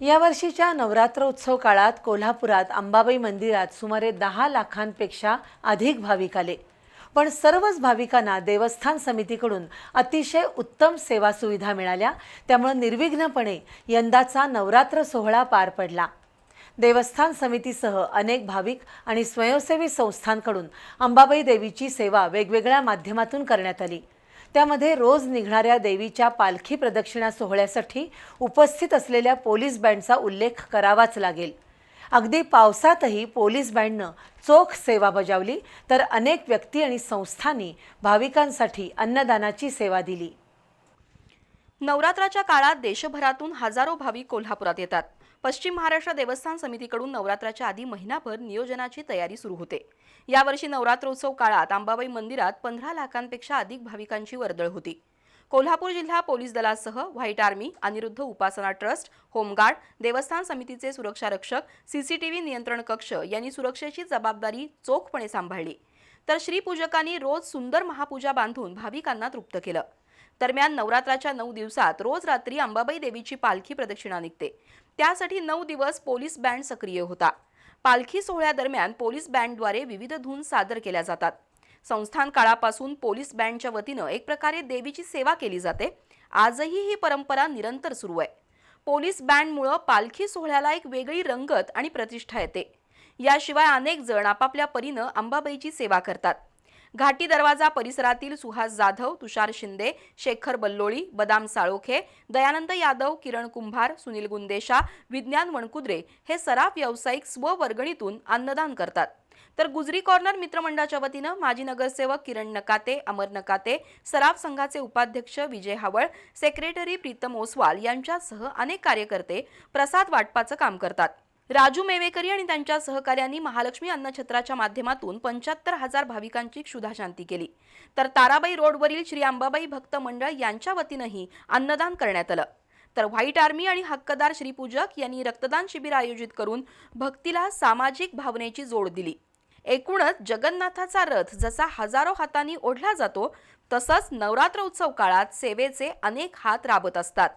या वर्षीच्या नवरात्र उत्सव काळात कोल्हापुरात अंबाबाई मंदिरात सुमारे दहा लाखांपेक्षा अधिक भाविक आले. पण सर्वच भाविकांना देवस्थान समितीकडून अतिशय उत्तम सेवा सुविधा मिळाल्या. त्यामुळे निर्विघ्नपणे यंदाचा नवरात्र सोहळा पार पडला. देवस्थान समितीसह अनेक भाविक आणि स्वयंसेवी संस्थांकडून अंबाबाई देवीची सेवा वेगवेगळ्या माध्यमातून करण्यात आली. त्यामध्ये रोज निघणाऱ्या देवीच्या पालखी प्रदक्षिणा सोहळ्यासाठी उपस्थित असलेल्या पोलीस बँडचा उल्लेख करावाच लागेल. अगदी पावसातही पोलीस बँडनं चोख सेवा बजावली तर अनेक व्यक्ती आणि संस्थांनी भाविकांसाठी अन्नदानाची सेवा दिली. नवरात्राच्या काळात देशभरातून हजारो भाविक कोल्हापुरात येतात. पश्चिम महाराष्ट्र देवस्थान समितीकडून नवरात्राच्या आधी महिनाभर नियोजनाची तयारी सुरू होते. यावर्षी नवरात्रोत्सव काळात अंबाबाई मंदिरात पंधरा लाखांपेक्षा अधिक भाविकांची वर्दळ होती. कोल्हापूर जिल्हा पोलीस दलासह white army Aniruddha Upasana trust home guard देवस्थान समितीचे सुरक्षा रक्षक सीसीटीव्ही नियंत्रण कक्ष यांनी सुरक्षेची जबाबदारी चोखपणे सांभाळली. तर श्रीपूजकांनी रोज सुंदर महापूजा बांधून भाविकांना तृप्त केलं. दरम्यान नवरात्राच्या नऊ दिवसात रोज रात्री अंबाबाई देवीची पालखी प्रदक्षिणा निघते. त्यासाठी नऊ दिवस पोलीस बँड सक्रिय होता. पालखी सोहळ्यादरम्यान पोलीस बँडद्वारे विविध धून सादर केल्या जातात. संस्थान काळापासून पोलीस बँडच्या वतीनं एक प्रकारे देवीची सेवा केली जाते. आजही ही परंपरा निरंतर सुरू आहे. पोलीस बँडमुळं पालखी सोहळ्याला एक वेगळी रंगत आणि प्रतिष्ठा येते. याशिवाय अनेक जण आपापल्या परीनं अंबाबाईची सेवा करतात. घाटी दरवाजा परिसरातील सुहास जाधव तुषार शिंदे शेखर बल्लोळी बदाम साळोखे दयानंद यादव किरण कुंभार सुनील गुंदेशा विज्ञान वणकुद्रे हे सराफ व्यावसायिक स्ववर्गणीतून अन्नदान करतात. तर गुजरी कॉर्नर मित्रमंडळाच्या वतीनं माजी नगरसेवक किरण नकाते अमर नकाते सराफ संघाचे उपाध्यक्ष विजय हावळ सेक्रेटरी प्रीतम ओसवाल यांच्यासह अनेक कार्यकर्ते प्रसाद वाटपाचं काम करतात. राजू मेवेकरी आणि त्यांच्या सहकार्यांनी महालक्ष्मी अन्नछत्राच्या माध्यमातून पंच्याहत्तर हजार भाविकांची क्षुधाशांती केली. तर ताराबाई रोडवरील श्री अंबाबाई भक्त मंडळ यांच्या वतीनंही अन्नदान करण्यात आलं. तर व्हाईट आर्मी आणि हक्कदार श्रीपूजक यांनी रक्तदान शिबिर आयोजित करून भक्तीला सामाजिक भावनेची जोड दिली. एकूणच जगन्नाथाचा रथ जसा हजारो हातांनी ओढला जातो तसंच नवरात्र उत्सव काळात सेवेचे अनेक हात राबत असतात.